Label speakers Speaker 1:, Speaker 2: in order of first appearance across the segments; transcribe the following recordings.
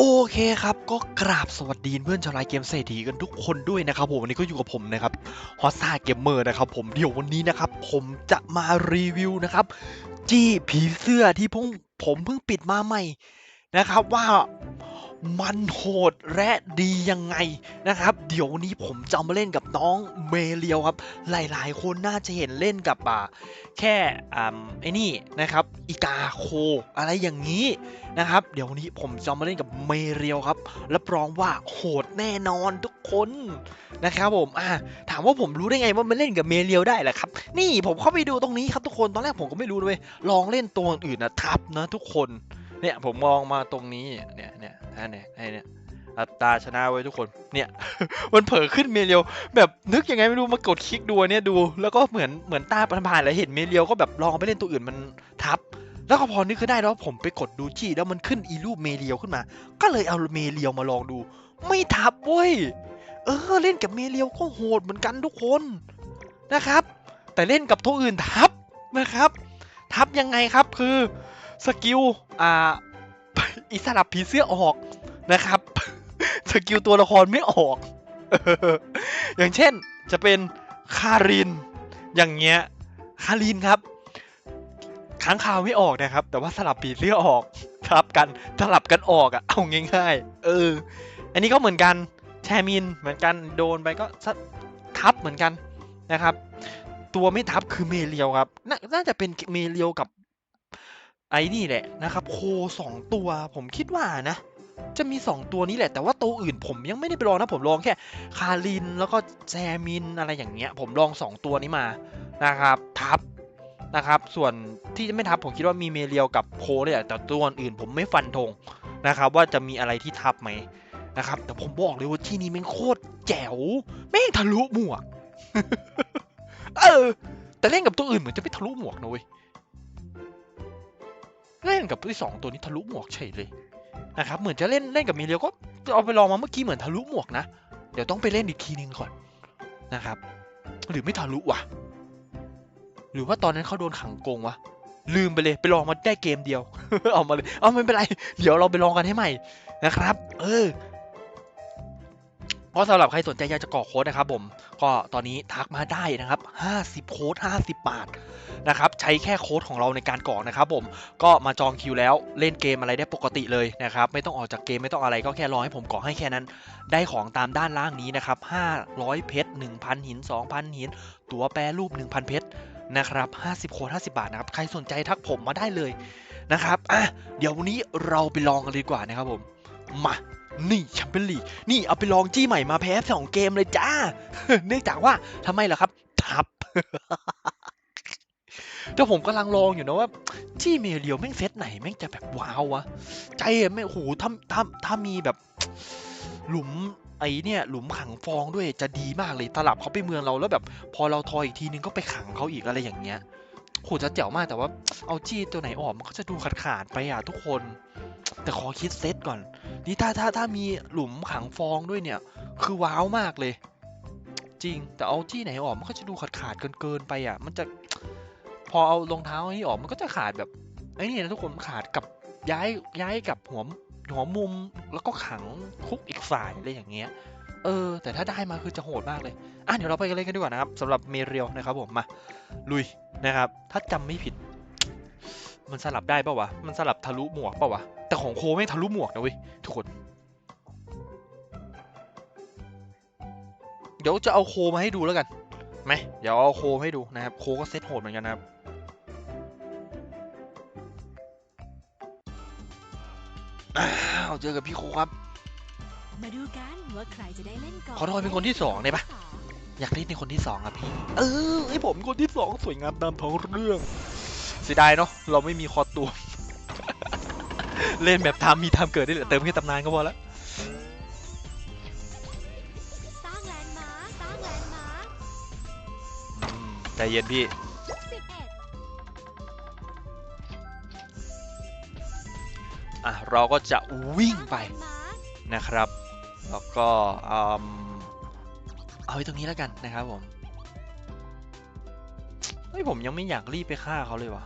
Speaker 1: โอเคครับ ก็กราบสวัสดีเพื่อนชาวไลฟ์เกมเศรษฐีกันทุกคนด้วยนะครับผมวันนี้ก็อยู่กับผมนะครับฮอสซาเกมเมอร์นะครับผมเดี๋ยววันนี้นะครับ ผมจะมารีวิวนะครับ จี้ผีเสื้อที่พุ่งผมเพิ่งปิดมาใหม่นะครับ ว่า มันโหดและดียังไงนะครับ เดี๋ยวนี้ผมจะมาเล่นกับน้องเมเรียวครับ หลายๆ คนน่าจะเห็นเล่นกับอ่าแค่อ่าไอ้นี่นะครับอีกาโคอะไรอย่างนี้นะครับ เดี๋ยวนี้ผมจะมาเล่นกับเมเรียวครับรับรองว่าโหดแน่นอนทุกคนนะครับผมอ่าถามว่าผมรู้ได้ไงว่ามันเล่นกับเมเรียวได้แหละครับ นี่ผมเข้าไปดูตรงนี้ครับทุกคนตอนแรกผมก็ไม่รู้เลยลองเล่นตัวอื่นนะทับนะทุกคน เนี่ยผมมองมาตรงนี้เนี่ยเนี่ยอันเนี่ยไอเนี่ยอัตราชนะไว้ทุกคนเนี่ยมันเผลอขึ้นเมเรียวแบบนึกยังไงไม่รู้มากดคลิกดูเนี่ยดู แล้วก็เหมือนเหมือนตาผ่านๆแล้วเห็นเมเรียวก็แบบลองไปเล่นตัวอื่นมันทับ แล้วก็พอนึกขึ้นได้แล้วผมไปกดดูจี้แล้วมันขึ้นอีรูปเมเรียวขึ้นมา ก็เลยเอาเมเรียวมาลองดู ไม่ทับเว้ยเออเล่นกับเมเรียวก็โหดเหมือนกันทุกคนนะครับ แต่เล่นกับตัวอื่นทับนะครับ ทับยังไงครับคือ สกิลอ่าอิสระผีเสื้อออกนะครับ สกิลตัวละครไม่ออก อย่างเช่นจะเป็นคาริน อย่างเงี้ยคารินครับค้างคาวไม่ออกนะครับ แต่ว่าสลับปีเสื้อออกครับกันสลับกันออกอะเอาง่ายๆ เออ อันนี้ก็เหมือนกันแชมินเหมือนกันโดนไปก็ทับเหมือนกันนะครับ ตัวไม่ทับคือเมเรียวครับนน่าจะเป็นเมเรียวกับ ไอ้นี่แหละนะครับ โคสองตัวผมคิดว่านะ จะมี 2 ตัวนี้แหละ แต่ว่าตัวอื่นผมยังไม่ได้ไปลองนะ ผมลองแค่คารินแล้วก็แซมินอะไรอย่างเงี้ย ผมลอง 2 ตัวนี้มานะครับ ทับนะครับ ส่วนที่จะไม่ทับผมคิดว่ามีเมเรียวกับโคเนี่ยแหละแต่ตัวอื่นผมไม่ฟันธงนะครับ ว่าจะมีอะไรที่ทับไหมนะครับ แต่ผมบอกเลยว่าที่นี่แม่งโคตรแจ๋วแม่งทะลุหมวกเออแต่เล่นกับตัวอื่นเหมือนจะไม่ทะลุหมวกนะเว้ย เล่นกับที่สองตัวนี้ทะลุหมวกเฉยเลยนะครับเหมือนจะเล่นเล่นกับมีเรียวก็เอาไปลองมาเมื่อกี้เหมือนทะลุหมวกนะ เดี๋ยวต้องไปเล่นอีกทีนึงก่อนนะครับ หรือไม่ทะลุวะหรือว่าตอนนั้นเขาโดนขังกงวะลืมไปเลยไปลองมาได้เกมเดียว เอามาเลยเอาไม่เป็นไร เดี๋ยวเราไปลองกันให้ใหม่นะครับ เออ ก็สำหรับใครสนใจอยากจะกรอกโค้ดนะครับผมก็ตอนนี้ทักมาได้นะครับ 50 โค้ด 50 บาทนะครับใช้แค่โค้ดของเราในการกรอกนะครับผมก็มาจองคิวแล้วเล่นเกมอะไรได้ปกติเลยนะครับไม่ต้องออกจากเกมไม่ต้องอะไรก็แค่รอให้ผมกรอกให้แค่นั้น ได้ของตามด้านล่างนี้นะครับ 500 เพชร 1,000 หิน 2,000 หิน ตั๋วแปรรูป 1,000 เพชรนะครับ 50 โค้ด 50 บาทนะครับ ใครสนใจทักผมมาได้เลยนะครับ อะ เดี๋ยววันนี้เราไปลองกันเลยดีกว่านะครับผม มา นี่แชมเปี้ยนลีกนี่เอาไปลองจี้ใหม่มาแพ้สองเกมเลยจ้า เนื่องจากว่าทำไมล่ะครับ ทับแต่ผมกำลังลองอยู่นะว่าจี้เมเรียวแม่งเซตไหนแม่งจะแบบว้าววะ ใจอะไม่โอ้โหถ้าถ้าถ้ามีแบบ หลุมไอ้เนี่ยหลุมขังฟองด้วยจะดีมากเลยตลับเขาไปเมืองเราแล้วแบบ พอเราทอยอีกทีนึงก็ไปขังเขาอีกอะไรอย่างเงี้ย โหจะเจ๋วมากแต่ว่าเอาจี้ตัวไหนออกมันก็จะดูขาดขาดๆไปอะทุกคน แต่ขอคิดเซตก่อน นี่ถ้าถ้าถ้ามีหลุมขังฟองด้วยเนี่ย คือว้าวมากเลย จริง แต่เอาจี้ไหนออกมันก็จะดูขาดขาดๆเกินเกินๆไปอะ มันจะพอเอารองเท้านี้ออกมันก็จะขาดแบบไอ้นี่นะทุกคนขาดกับย้ายย้ายกับหัวหัวมุมแล้วก็ขังคุกอีกฝ่ายอะไรอย่างเงี้ย เออ แต่ถ้าได้มาคือจะโหดมากเลย อะเดี๋ยวเราไปกันเลยกันดีกว่านะครับสำหรับเมเรียลนะครับผมมา ลุยนะครับ ถ้าจำไม่ผิด มันสลับได้ปะวะ มันสลับทะลุหมวกปะวะ แต่ของโคไม่ทะลุหมวกนะเว้ยทุกคน เดี๋ยวจะเอาโคมาให้ดูแล้วกันไหมเดี๋ยวเอาโคให้ดูนะครับ โคก็เซตโหดเหมือนกันนะครับอ้าวเจอกับพี่โคครับ
Speaker 2: มาดูกันว่าใครจะได้เล่นก่อน
Speaker 1: ขอโทษเป็นคนที่สองได้ปะอยากเล่นในคนที่สองครับพี่เออไอผมคนที่สองสวยงามตามท้องเรื่องเสียดายเนาะเราไม่มีคอตัว เล่นแบบทำมีทำเกิดได้เหลือเติมแค่ตำนานก็พอแล้ว
Speaker 2: สร้างแลนด์มาร์คสร้างแลนด์มาร์ค
Speaker 1: อืมใจเย็นพี่
Speaker 2: สิบเอ็ด
Speaker 1: อะเราก็จะวิ่งไป
Speaker 2: สร้าแลนด์มาร์ค
Speaker 1: นะครับ แล้วก็เอาไว้ตรงนี้แล้วกันนะครับผมเฮ้ยผมยังไม่อยากรีบไปฆ่าเขาเลยวะ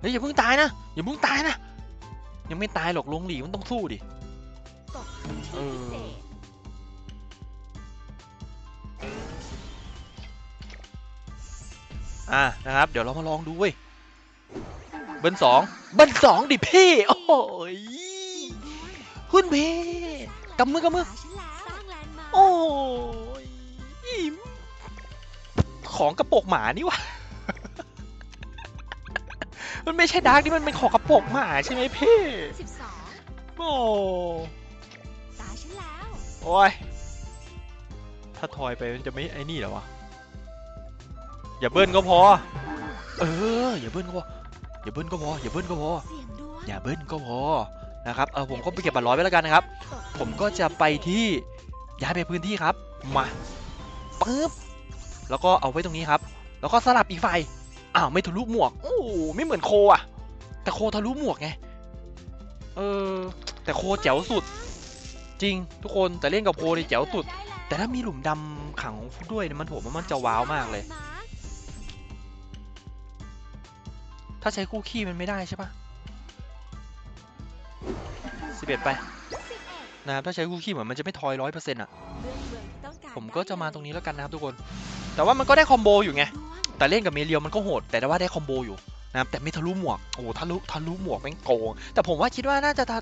Speaker 1: เฮ้ยอย่าเพิ่งตายนะอย่าเพิ่งตายนะยังไม่ตายหรอกลงหลีมันต้องสู้ดิเอ
Speaker 2: ที่
Speaker 1: ออะนะครับ เดี๋ยวเรามาลองดูเว้ยเบิ้ลสองเบิ้ลสองดิพี่โยคุณพี่กำมือกำมือ
Speaker 2: หาฉันแล้วสร้างแลนด์มาร์ค
Speaker 1: โอ้ยอิ่มของกระโปรงหมานี่วะ มันไม่ใช่ดาร์กนี่มันเป็นของกระโปรงหมาใช่ไหมพี่
Speaker 2: สิบสอง
Speaker 1: โอ้
Speaker 2: ตาฉันแล้ว
Speaker 1: โอ้ย ถ้าทอยไปมันจะไม่ไอ้นี่เหรอวะ อย่าเบิ้ลก็พอ เออ อย่าเบิ้ลก็พอ อย่าเบิ้ลก็พอ อย่าเบิ้ลก็พอ
Speaker 2: เสียงดวง
Speaker 1: อย่าเบิ้ลก็พอนะครับเออผมก็ไปเก็บบัตรร้อยไว้แล้วกันนะครับ
Speaker 2: ตก
Speaker 1: ผมก็จะไปที่ย้ายไปพื้นที่ครับมาปึ๊บแล้วก็เอาไว้ตรงนี้ครับ แล้วก็สลับอีกไฟอ้าวไม่ทะลุหมวกโอ้โหไม่เหมือนโคอะแต่โคทะลุหมวกไงเออแต่โคแจ๋วสุด จริงทุกคนแต่เล่นกับโคนี่แจ๋วสุด
Speaker 2: ได้แล้ว
Speaker 1: แต่ถ้ามีหลุมดำขังด้วยเนี่ยมันผมว่ามันจะว้าวมากเลย
Speaker 2: แนด์ร์ค
Speaker 1: ถ้าใช้คู่ขี้มันไม่ได้ใช่ปะ สิบเอ็ดไปนะครับถ้าใช้คู่ขี้เหมือนมันจะไม่ทอยร้อยเปอร์เซ็นต์อะ
Speaker 2: เรื่องเมืองที่ต้องการ
Speaker 1: ผมก็จะมาตรงนี้แล้วกันนะครับทุกคน แต่ว่ามันก็ได้คอมโบอยู่ไงแต่เล่นกับเมเรียวมันก็โหด แต่ว่าได้คอมโบอยู่นะครับแต่ไม่ทะลุหมวกโอ้ทะลุทะลุหมวกแม่งโกงแต่ผมว่าคิดว่าน่าจะท,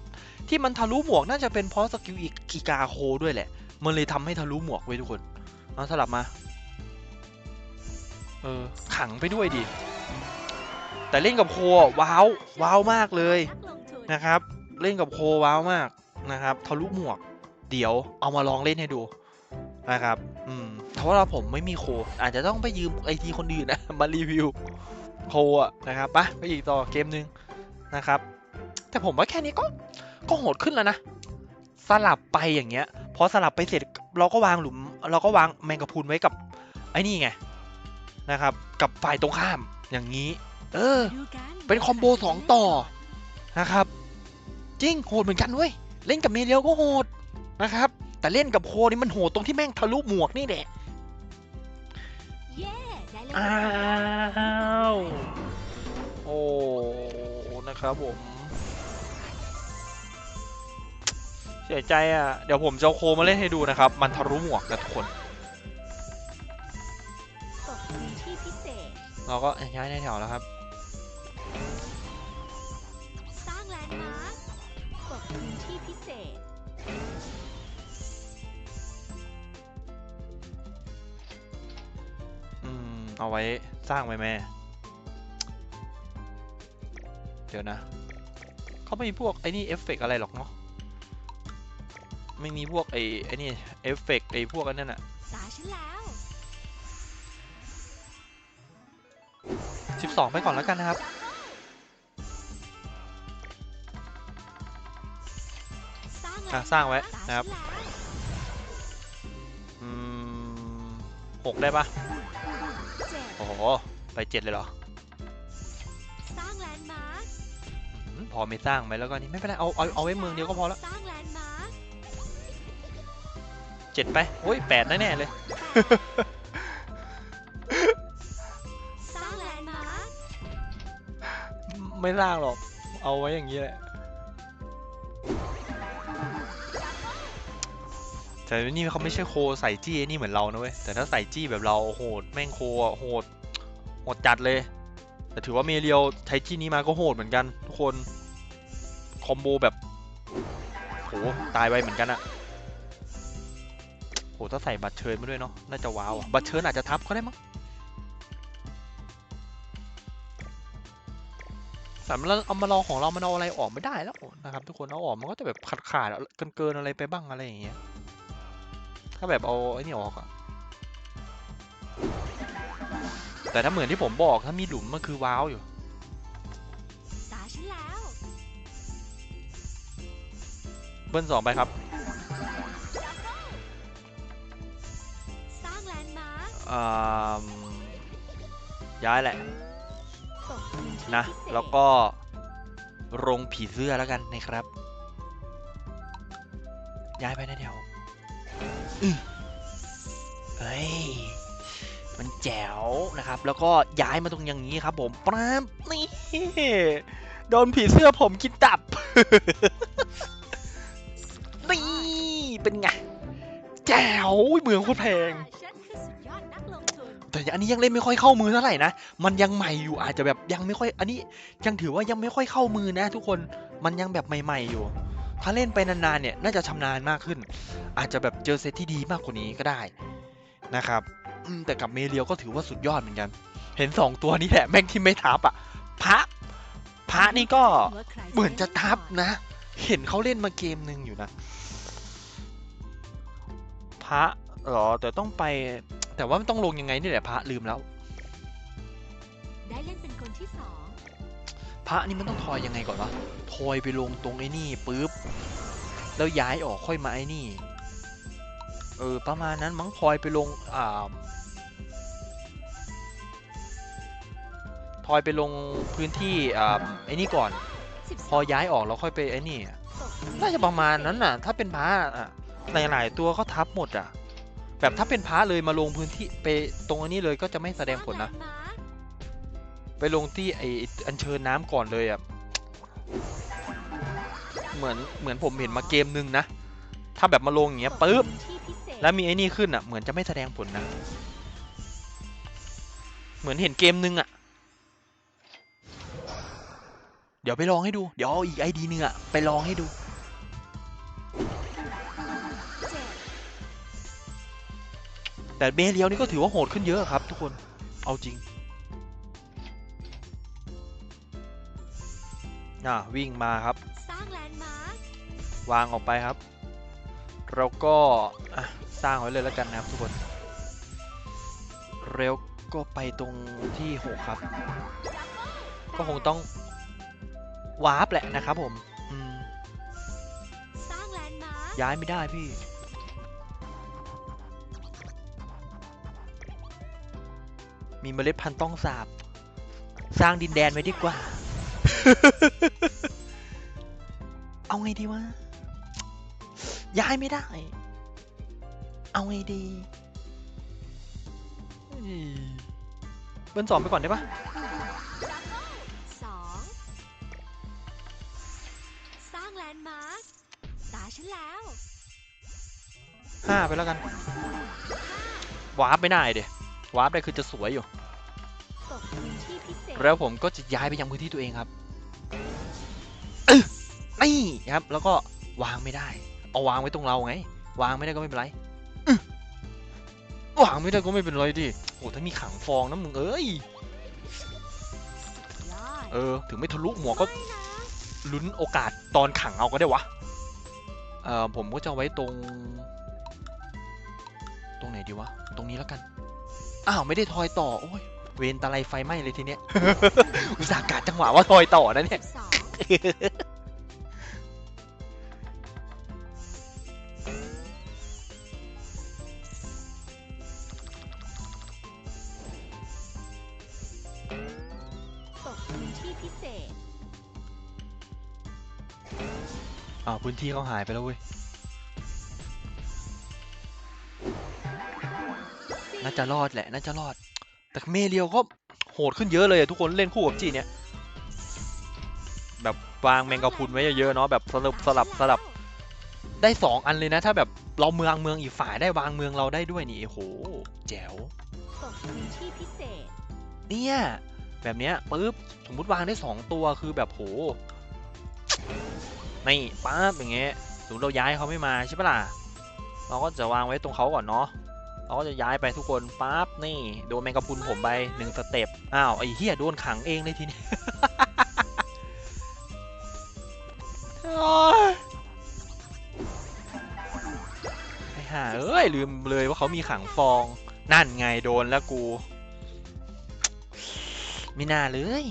Speaker 1: ที่มันทะลุหมวกน่าจะเป็นเพราะสกิลอีกอีกาโคด้วยแหละ มันเลยทำให้ทะลุหมวกไว้ทุกคนเอาสลับมาเออขังไปด้วยดิแต่เล่นกับโคว้าวว้าวมากเลย
Speaker 2: นะ
Speaker 1: ครับ เล่นกับโคว้าวมากนะครับทะลุหมวก เดี๋ยวเอามาลองเล่นให้ดูนะครับ อืมเพราะว่าผมไม่มีโค อาจจะต้องไปยืมไอทีคนอื่นนะ มารีวิวโคอะนะครับไปไปอีกต่อเกมหนึ่งนะครับ แต่ผมว่าแค่นี้ก็ก็โหดขึ้นแล้วนะ สลับไปอย่างเงี้ย พอสลับไปเสร็จเราก็วางหลุม เราก็วางแมงกะพรุนไว้กับไอ้นี่ไงนะครับ กับฝ่ายตรงข้ามอย่างนี้ เออ เป็นคอมโบสองต่อนะครับ จริงโหดเหมือนกันเว้ยเล่นกับเมเรียวก็โหดนะครับ แต่เล่นกับโคนี่มันโหดตรงที่แม่งทะลุหมวกนี่แหละ
Speaker 2: เย้ได้เลย
Speaker 1: อ้าวโอ้นะครับผมเสียใจอะ เดี๋ยวผมจะเอาโคมาเล่นให้ดูนะครับ มันทะลุหมวกนะทุกคน
Speaker 2: ตกพื้นที่พิเศษ
Speaker 1: เราก็ย้ายในแถวแล้วครับ
Speaker 2: พื้นที่พิเศษ
Speaker 1: อืม เอาไว้สร้างไว้แม่ เดี๋ยวนะ เขาไม่มีพวก ไอ้นี่เอฟเฟกอะไรหรอกเนาะ ไม่มีพวกไอ้ไอ้นี่เอฟเฟกไอ้พวกอันนั้นอะ
Speaker 2: ตาฉันแล้ว
Speaker 1: สิบสองไปก่อนแล้วกันนะครับ อะ
Speaker 2: นด์
Speaker 1: สร้างไว้
Speaker 2: ตา
Speaker 1: นะครับ
Speaker 2: ฉันแล้ว
Speaker 1: อืมหกได้ปะ
Speaker 2: เจ็ด
Speaker 1: โอ้โห ไปเจ็ดเลยเหรอ
Speaker 2: สร้างแลนด์มาร์ค
Speaker 1: อืมพอไม่สร้างไปแล้วก็นี่ไม่เป็นไร เอาเอาเอาไว้เมืองเดียวก็พอแล้ว
Speaker 2: สร้างแลนด์มาร์ค
Speaker 1: เจ็ดไป โอ้ยแปดแน่ๆเลย
Speaker 2: สร้างแลนด์มาร์ค
Speaker 1: ไม่สร้างหรอก เอาไว้อย่างนี้แหละ แต่นี่เขาไม่ใช่โคใส่จี้นี่เหมือนเรานะเว้ย แต่ถ้าใส่จี้แบบเราโหดแม่งโคอะโหดโหดจัดเลย แต่ถือว่าเมเรียวใช้จี้นี้มาก็โหดเหมือนกัน ทุกคน คอมโบแบบโหตายไปเหมือนกันอะโหถ้าใส่บัตรเชิญมาด้วยเนาะน่าจะว้าวบัตรเชิญอาจจะทับก็ได้มั้งสำหรับเอามาลองของเรามันเอาอะไรออกไม่ได้แล้วนะครับ ทุกคนเอาออกมันก็จะแบบขาดขาดๆเกินเกินอะไรไปบ้างอะไรอย่างเงี้ยาแบบเอาไอ้นี่ออกอะแต่ถ้าเหมือนที่ผมบอกถ้ามีหลุมมันคือว้าวอยู่
Speaker 2: ตาฉันแล้ว
Speaker 1: เบิ้ลสองไปครับ
Speaker 2: สร้างแลนด์มาร์ค
Speaker 1: อ่าย้ายแหละ
Speaker 2: ตกพื้นที่
Speaker 1: นะ
Speaker 2: พิเศษ
Speaker 1: แล้วก็โรงผีเสื้อแล้วกันนะครับ ย้ายไปนะเดี๋ยวอื้อ เฮ้ย มันแจ๋วนะครับ แล้วก็ย้ายมาตรงอย่างนี้ครับผมปรามนี่โดนผีเสื้อผมกินตับ นี่ เป็นไง แจ๋วเมืองโคตรแพง
Speaker 2: ฉันคือสุดยอดนักลงทุน
Speaker 1: แต่อันนี้ยังเล่นไม่ค่อยเข้ามือเท่าไหร่นะ มันยังใหม่อยู่อาจจะแบบยังไม่ค่อย อันนี้ยังถือว่ายังไม่ค่อยเข้ามือนะ ทุกคน มันยังแบบใหม่ ๆอยู่ ถ้าเล่นไปนานๆเนี่ยน่าจะชำนาญมากขึ้น อาจจะแบบเจอเซตที่ดีมากกว่านี้ก็ได้นะครับแต่กับเมเรียวก็ถือว่าสุดยอดเหมือนกัน เห็นสองตัวนี้แหละแม่งที่ไม่ทับอะพระพระนี่ก็เหมือนจะทับ
Speaker 2: นะ
Speaker 1: เห็นเขาเล่นมาเกมหนึ่งอยู่นะ พระเหรอแต่ต้องไป แต่ว่ามันต้องลงยังไงนี่แหละพระลืมแล้ว
Speaker 2: ได้เล่นเป็นคนที่สอง
Speaker 1: พระนี่มันต้องทอยยังไงก่อนวะทอยไปลงตรงไอ้นี่ปุ๊บ แล้วย้ายออกค่อยมาไอ้นี่ เออ ประมาณนั้นมั้งทอยไปลง อ่า ทอยไปลงพื้นที่อ่าไอ้นี่ก่อน พอย้ายออกแล้วค่อยไปไอ้นี่ น่าจะประมาณนั้นน่ะ ถ้าเป็นพระอะหลายๆตัวก็ทับหมดอะ แบบถ้าเป็นพระเลยมาลงพื้นที่ไปตรงอันนี้เลยก็จะไม่แสดงผลนะ ไปลงที่ไออัญเชิญน้ำก่อนเลยอะเหมือนเหมือนผมเห็นมาเกมนึงนะ ถ้าแบบมาลงอย่างเงี้ยปุ๊บแล้วมีไอ้นี่ขึ้นอะเหมือนจะไม่แสดงผลนะ เหมือนเห็นเกมนึงอะ เดี๋ยวไปลองให้ดู เดี๋ยวเอาอีกไอดีนึงอะไปลองให้ดูแต่เบเลียวนี่ก็ถือว่าโหดขึ้นเยอะครับทุกคน เอาจริง อะวิ่งมาครับ
Speaker 2: สร้างแลนด์มาร์ควา
Speaker 1: งออกไปครับเราก็อะสร้างไว้เลยแล้วกันนะครับทุกคน เร็วก็ไปตรงที่หกครับ ก็คงต้องวาร์ปแหละนะครับผมอืม
Speaker 2: สร้างแลนด์มาร์ค
Speaker 1: ย้ายไม่ได้พี่มีเมล็ดพันธุ์ต้องสาบ สร้างดินแดนไว้ดีกว่า เอาไงดีวะ ย้ายไม่ได้ เอาไงดีเฮ้ยเบิ้ลสองไปก่อนได้ปะ
Speaker 2: สองสร้างแลนด์มาร์คตาฉันแล้ว
Speaker 1: ห้าไปแล้วกัน วาร์ปไม่ได้เดี๋ยวาร์ปได้คือจะสวยอยู่
Speaker 2: ตกพื้นที่พิเศษ
Speaker 1: แล้วผมก็จะย้ายไปยังพื้นที่ตัวเองครับนี่ครับ แล้วก็วางไม่ได้ เอาวางไว้ตรงเราไง วางไม่ได้ก็ไม่เป็นไรวางไม่ได้ก็ไม่เป็นไรดิโอ้ถ้ามีขังฟองนะมึงเอ้ย เออ ถึงไม่ทะลุหัวก็ลุ้นโอกาสตอนขังเอาก็ได้วะ เออผมก็จะไว้ตรง ตรงไหนดีวะ ตรงนี้แล้วกัน อ้าว ไม่ได้ทอยต่อ โอ้ย เวนตะไลไฟไหม้เลยทีเนี้ย อุตส่าห์กาดจังหวะว่าทอยต่อนะเนี่ย
Speaker 2: สิบสองตกพื้นที่พิเศษ
Speaker 1: อ้าวพื้นที่เขาหายไปแล้วเว้ย น่าจะรอดแหละ น่าจะรอด แต่เมเรียวก็โหดขึ้นเยอะเลยทุกคนเล่นคู่กับจีเนี่ยแบบวางแมงกะพุนไว้เยอะๆเนาะแบบสลับสลับสลับได้สองอันเลยนะ ถ้าแบบเราเมืองเมืองอีกฝ่ายได้วางเมืองเราได้ด้วยนี่โอ้โหแจ๋ว
Speaker 2: เนี่
Speaker 1: ยแบบเนี้ยปุ๊บสมมติวางได้สองตัวคือแบบโหนี่ปั๊บอย่างเงี้ยสมมติเราย้ายเขาไม่มาใช่ปะล่ะเราก็จะวางไว้ตรงเขาก่อนเนาะ เราก็จะย้ายไปทุกคนปั๊บนี่โดนแมงกะพรุนผมไปหนึ่งสเต็ปอ้าวไอ้เหี้ยโดนขังเองเลยทีนี้โอ๊ยไอ้ห่าเอ้ยลืมเลยว่าเขามีขังฟองนั่นไงโดนแล้วกูไม่น่าเลย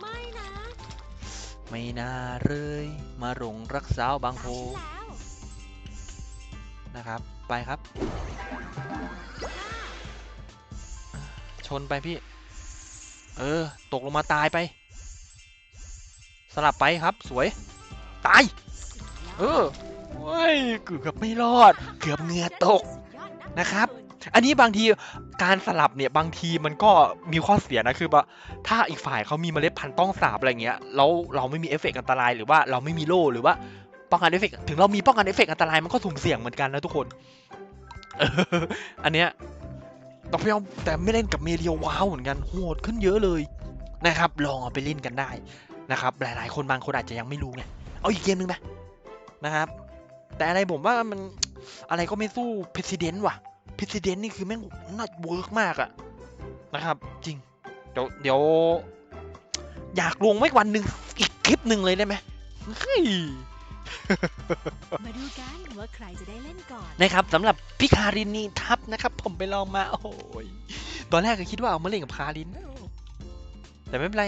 Speaker 2: ไม่นะ
Speaker 1: ไม่น่าเลย มาหลงรักสาวบางโพ
Speaker 2: ตาฉันแล้ว
Speaker 1: นะครับ ไปครับ ชนไปพี่ เออ ตกลงมาตายไป สลับไปครับสวย ตาย เออเว้ยเกือบไม่รอด เกือบเงือตกนะครับ อันนี้บางทีการสลับเนี่ยบางทีมันก็มีข้อเสียนะคือว่าถ้าอีกฝ่ายเขามีเมล็ดพันธุ์ต้องสาบอะไรเงี้ยแล้วเราไม่มีเอฟเฟกต์อันตรายหรือว่าเราไม่มีโล่หรือว่า ป้องกันเอฟเฟกต์ถึงเรามีป้องกันเอฟเฟกต์อันตรายมันก็สุ่มเสี่ยงเหมือนกันนะทุกคนอันเนี้ยดอกเบี้ยแต่ไม่เล่นกับเมเรียวว้าวเหมือนกันโหดขึ้นเยอะเลยนะครับ ลองเอาไปเล่นกันได้นะครับ หลายๆ คนบางคนอาจจะยังไม่รู้ไงเอาอีกเกมหนึ่งไหมนะครับ แต่อะไรผมว่ามันอะไรก็ไม่สู้ President ว่ะ President นี่คือแม่งน่าเวิร์กมากอะนะครับ จริง เดี๋ยวเดี๋ยวอยากลงไว้วันหนึ่งอีกคลิปหนึ่งเลยได้ไหมเฮ้ย
Speaker 2: มาดูกันว่าใครจะได้เล่นก่อน
Speaker 1: นะครับสำหรับพี่คารินนี่ทับนะครับ ผมไปลองมา โอ้ยตอนแรกก็คิดว่าเอามาเล่นกับคารินนะแต่ไม่เป็นไร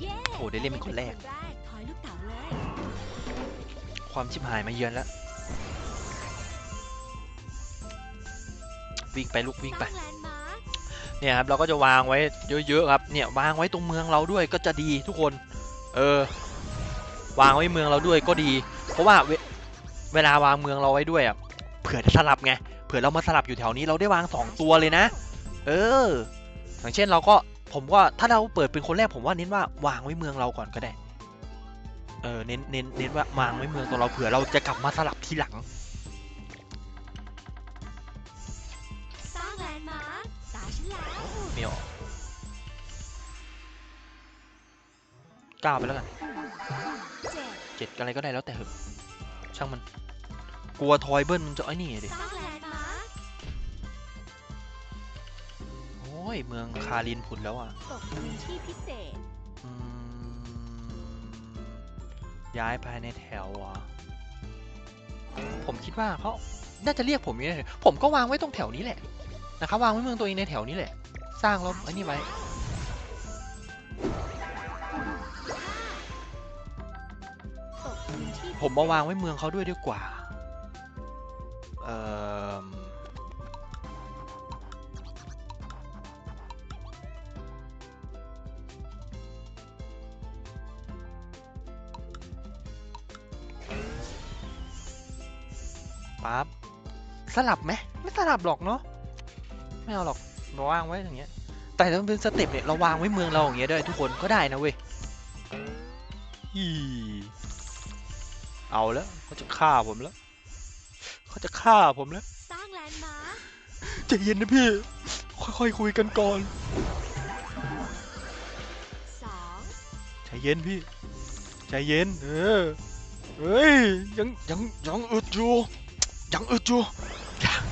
Speaker 2: เย้
Speaker 1: โอ้ได้เล่นเป็นคนแรก
Speaker 2: ถอยลูกเต๋าเลย
Speaker 1: ความชิบหายมาเยือนแล้ว วิ่งไปลูกวิ่งไป
Speaker 2: สร้างแลนด์มาร์ค
Speaker 1: เนี่ยครับเราก็จะวางไว้เยอะๆครับเนี่ยวางไว้ตรงเมืองเราด้วยก็จะดีทุกคน เออ วางไว้เมืองเราด้วยก็ดี เพราะว่าเวเวลาวางเมืองเราไว้ด้วยอะเผื่อจะสลับไงเผื่อเรามาสลับอยู่แถวนี้เราได้วางสองตัวเลยนะ เออ อย่างเช่นเราก็ผมว่าถ้าเราเปิดเป็นคนแรกผมว่าเน้นว่าวางไว้เมืองเราก่อนก็ได้ เออเน้นเน้นเน้นว่าวางไว้เมืองตัวเราเผื่อเราจะกลับมาสลับทีหลัง
Speaker 2: สร้างแลนด์มาร์คตาฉันแล้ว
Speaker 1: เก้าไปแล้วกัน
Speaker 2: เจ็ด
Speaker 1: เจ็ดอะไรก็ได้แล้วแต่เหอะช่างมัน กลัวทอยเบิ้ลมันจะไอ้นี่ดิ
Speaker 2: สร้างแลนด์มาร์ค
Speaker 1: โอ้ยเมืองคารินผุดแล้วอะ
Speaker 2: ตกพื้นที่พิเศษ
Speaker 1: อืมย้ายภายในแถวเหรอะผมคิดว่าเขาน่าจะเรียกผมอย่างนี้เลยผมก็วางไว้ตรงแถวนี้แหละนะครับวางไว้เมืองตัวเองในแถวนี้แหละ สร้างแล้วไอ้นี่ไว้ ผมมาวางไว้เมืองเขาด้วยดีกว่า เอ่อปั๊บสลับไหมไม่สลับหรอกเนาะไม่เอาหรอกมาวางไว้อย่างเงี้ย แต่ถ้าเป็นสเต็ปเนี่ยเราวางไว้เมืองเราอย่างเงี้ยด้วยทุกคนก็ได้นะเว้ยอี เอาแล้วเขาจะฆ่าผมแล้วเขาจะฆ่าผมแล้ว
Speaker 2: สร้างแลนด์มาร์ค
Speaker 1: ใจเย็นนะพี่ ค่อยๆคุยกันก่อน
Speaker 2: สอง
Speaker 1: ใจเย็นพี่ใจเย็นเออเฮ้ยยังยังยังอึดอยู่ยังอึดอยู่ยัง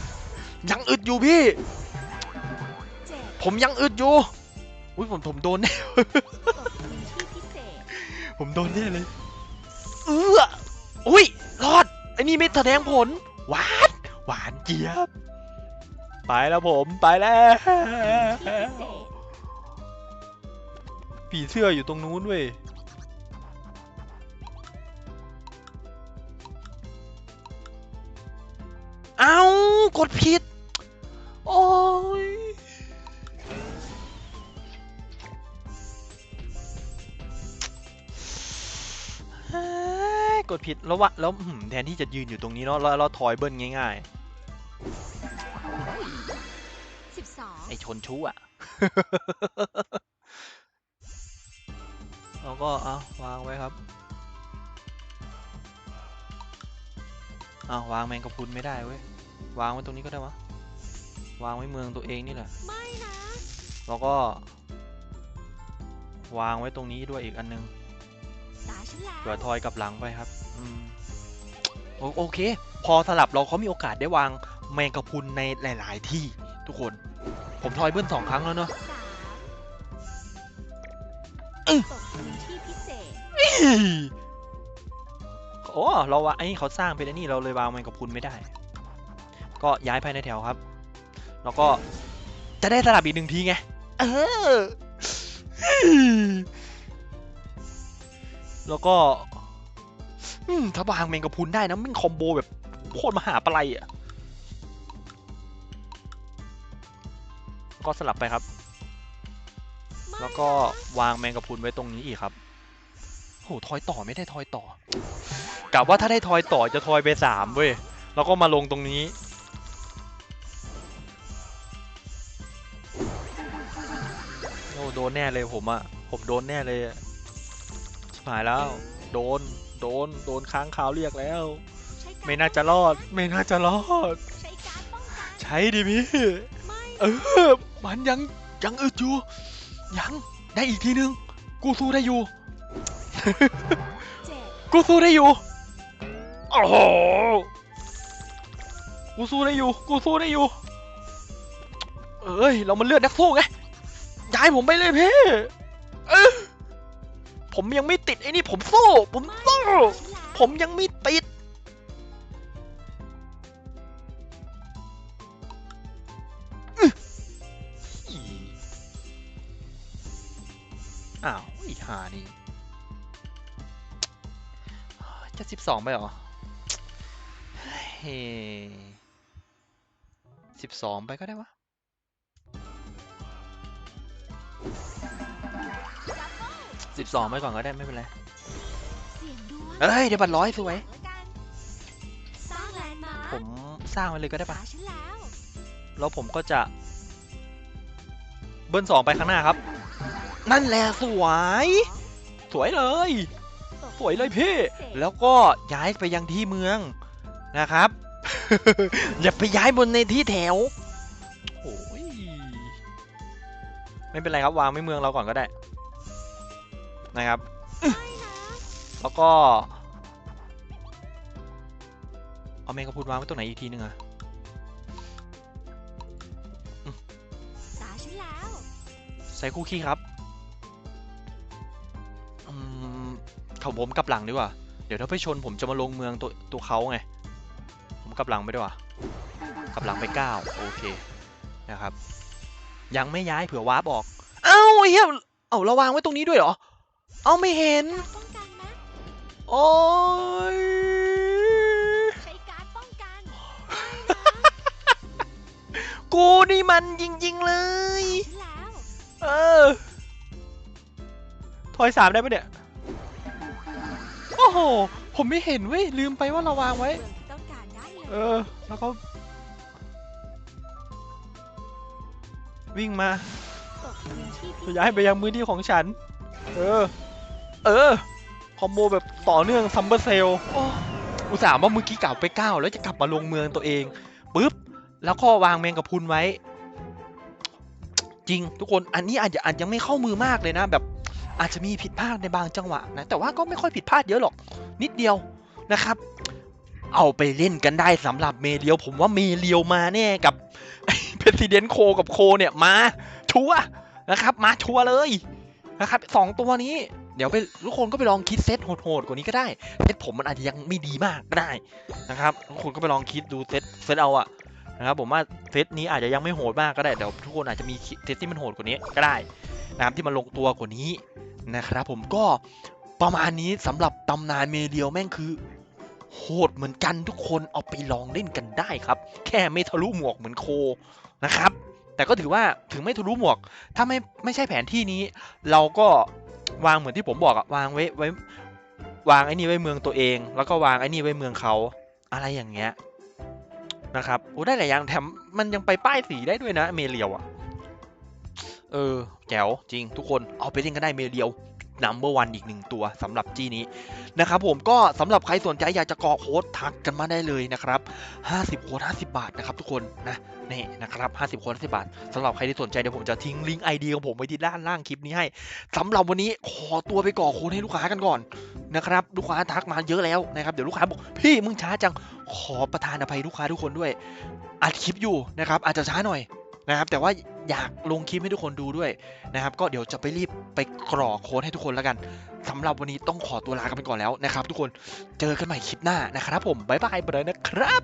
Speaker 1: ยังอึดอยู่พี่
Speaker 2: เจ็ด
Speaker 1: ผมยังอึดอยู่อุ้ยผมผมโดนแน่
Speaker 2: ตกพื้นที่พิเศษ
Speaker 1: ผมโดนแน่เลย เออ อุ้ยรอดไอ้นี่ไม่แสดงผล หวาน หวานเจี๊ยบ ไปแล้วผมไปแล้ว ผีเสื้ออยู่ตรงนู้นเว้ยเอากดผิด กดผิดแล้ววะแล้วอื้อหือแทนที่จะยืนอยู่ตรงนี้เนาะแล้วเราถอยเบิ้ลง่าย
Speaker 2: สิบสอง
Speaker 1: ๆไอชนชู้อะเราก็เอาวางไว้ครับเอาวางแมงกะพรุนไม่ได้เว้ยวางไว้ตรงนี้ก็ได้วะวางไว้เมืองตัวเองนี่แหละ
Speaker 2: ไม่นะ
Speaker 1: แล้วก็ วางไว้ตรงนี้ด้วยอีกอันนึง
Speaker 2: ตาฉันแล้ว
Speaker 1: เผื่อทอยกลับหลังไปครับอืมโอโอเค พอสลับเราเขามีโอกาสได้วางแมงกะพรุนในหลาย ๆ ที่ทุกคน ผมทอยเบิ้ลสองครั้งแล้วเนาะ
Speaker 2: สาม
Speaker 1: อื้อ
Speaker 2: ตกพื้นที่พิเศษ
Speaker 1: โอ้เราว่าไอ้นี่เขาสร้างเป็นไอ้นี่เราเลยวางแมงกะพรุนไม่ได้ ก็ย้ายภายในแถวครับ แล้วก็จะได้สลับอีกหนึ่งทีไง เออ แล้วก็ อืมถ้าวางแมงกะพุนได้นะมันคอมโบแบบโคตรมหาปลัยอะ ก็สลับไปครับ แล้วก็วางแมงกะพุนไว้ตรงนี้อีกครับโหทอยต่อไม่ได้ทอยต่อกะว่าถ้าได้ทอยต่อจะทอยไปสามเว้ย แล้วก็มาลงตรงนี้โอ้โดนแน่เลยผมอะผมโดนแน่เลยอะ หายแล้ว โดน โดน โดนค้างคาวเรียกแล้ว
Speaker 2: ใช้การ
Speaker 1: ไม่น่าจะรอด ไม่น่าจะรอด
Speaker 2: ใช้การป้องกัน
Speaker 1: ใช้ดิพี่
Speaker 2: ไม่
Speaker 1: เออ มันยัง ยังอึดอยู่ ยัง ได้อีกทีนึง กูสู้ได้อยู่
Speaker 2: เจ็ด
Speaker 1: กูสู้ได้อยู่ โอ้โห กูสู้ได้อยู่ กูสู้ได้อยู่ เอ้ย เรามันเลือดนักสู้ไง ย้ายผมไปเลยพี่เออ ผมยังไม่ติดไอ้นี่ผมสู้ ผมสู้ ผมยังไม่ติดอื้ออีอ้าวอีหานี่จะสิบสองไปเหรอเฮ้สิบสองไปก็ได้วะ สิบสองไปก่อนก็ได้ไม่เป็นไร
Speaker 2: เสียงดวง
Speaker 1: เอ้ยเดี๋ยวบัตรร้อยสวย
Speaker 2: แล้วกันสร้างแลนด์มาร์ค
Speaker 1: ผมสร้างไว้เลยก็ได้ปะ
Speaker 2: ตาฉันแล้ว
Speaker 1: แล้วผมก็จะ เบิ้ลสองไปข้างหน้าครับ นั่นแหละสวย สวยเลย สวยเลยพี่ แล้วก็ย้ายไปยังที่เมืองนะครับ อย่าไปย้ายบนในที่แถวโอ้ยไม่เป็นไรครับวางไม่เมืองเราก่อนก็ได้ นะครับ
Speaker 2: ไม่นะ
Speaker 1: แล้วก็เอาเมกะพูดวางไว้ตรงไหนอีกทีนึงอะ
Speaker 2: ตาฉันแล้ว
Speaker 1: ใส่คู่ขี้ครับอืมเขาผมกลับหลังดีกว่า เดี๋ยวถ้าไปชนผมจะมาลงเมืองตัวตัวเขาไง ผมกลับหลังไปดีกว่ากลับหลังไปเก้าโอเคนะครับ ยังไม่ย้ายเผื่อวาร์ปออก เอ้าไอ้เหี้ยเอ้าเราวางไว้ตรงนี้ด้วยเหรอ เอ้าไม่เห็น
Speaker 2: การป้องกันนะ
Speaker 1: โอ้ย
Speaker 2: ใช้การป้องกัน
Speaker 1: กูนี่มันจริงๆเลย
Speaker 2: ฉันแล้ว
Speaker 1: เออ ถอยสามได้ปะเนี่ย โอ้โห ผมไม่เห็นเว้ย ลืมไปว่าเราวางไว้
Speaker 2: เมืองที่ต้องการได้เลย
Speaker 1: เออ แล้วก็ วิ่งมา
Speaker 2: ตกพื้นที่พิเศษ
Speaker 1: ย้ายไปยังมือที่ของฉัน เออ เออ คอมโบแบบต่อเนื่องซัมเบอร์เซลอุตส่าห์ว่าเมื่อกี้กลับไปก้าแล้วจะกลับมาลงเมืองตัวเองปุ๊บ แล้วก็วางแมงกะพุนไว้ จริงทุกคนอันนี้อาจจะอาจยังไม่เข้ามือมากเลยนะ แบบอาจจะมีผิดพลาดในบางจังหวะนะ แต่ว่าก็ไม่ค่อยผิดพลาดเยอะหรอก นิดเดียวนะครับ เอาไปเล่นกันได้สำหรับเมเรียว ผมว่าเมเรียวมาแน่กับเพรสิเดนโคกับโคเนี่ยมาชัวนะครับ มาชัวเลยนะครับสองตัวนี้ เดี๋ยวไปทุกคนก็ไปลองคิดเซตโหดๆกว่านี้ก็ได้ เซตผมมันอาจจะยังไม่ดีมากก็ได้นะครับทุกคนก็ไปลองคิดดูเซตเซตเอาอะนะครับผมว่าเซตนี้อาจจะยังไม่โหดมากก็ได้เดี๋ยวทุกคนอาจจะมีเซตที่มันโหดกว่านี้ก็ได้นะครับที่มันลงตัวกว่านี้นะครับผมก็ประมาณนี้สำหรับตำนานเมเรียวแม่งคือโหดเหมือนกันทุกคนเอาไปลองเล่นกันได้ครับ แค่ไม่ทะลุหมวกเหมือนโคนะครับ แต่ก็ถือว่าถึงไม่ทะลุหมวก ถ้าไม่ไม่ใช่แผนที่นี้ เราก็ วางเหมือนที่ผมบอกอะวางไว้ไว้ วางไอ้นี่ไว้เมืองตัวเอง แล้วก็วางไอ้นี่ไว้เมืองเขาอะไรอย่างเงี้ยนะครับโอ้ได้หลายอย่างแถมมันยังไปป้ายสีได้ด้วยนะเมเรียวอะเออแจ๋วจริงทุกคนเอาไปเล่นกันได้เมเรียว นัมเบอร์วันอีกหนึ่งตัวสำหรับจี้นี้นะครับผมก็สำหรับใครสนใจอยากจะกรอกโค้ดทักกันมาได้เลยนะครับ 50 โค้ด 50 บาทนะครับทุกคนนะนี่นะครับ 50 โค้ด 50 บาทสำหรับใครที่สนใจเดี๋ยวผมจะทิ้งลิงก์ไอเดีของผมไว้ที่ด้านล่างคลิปนี้ให้สำหรับวันนี้ขอตัวไปกรอกโค้ดให้ลูกค้ากันก่อนนะครับลูกค้าทักมาเยอะแล้วนะครับเดี๋ยวลูกค้าบอกพี่มึงช้าจังขอประทานอภัยลูกค้าทุกคนด้วยอัดคลิปอยู่นะครับอาจจะช้าหน่อยนะครับแต่ว่า อยากลงคลิปให้ทุกคนดูด้วยนะครับ ก็เดี๋ยวจะไปรีบไปกรอกโค้ดให้ทุกคนแล้วกันสำหรับวันนี้ต้องขอตัวลากันไปก่อนแล้วนะครับ ทุกคนเจอกันใหม่คลิปหน้านะครับ ผมบ๊ายบายไปเลยนะครับ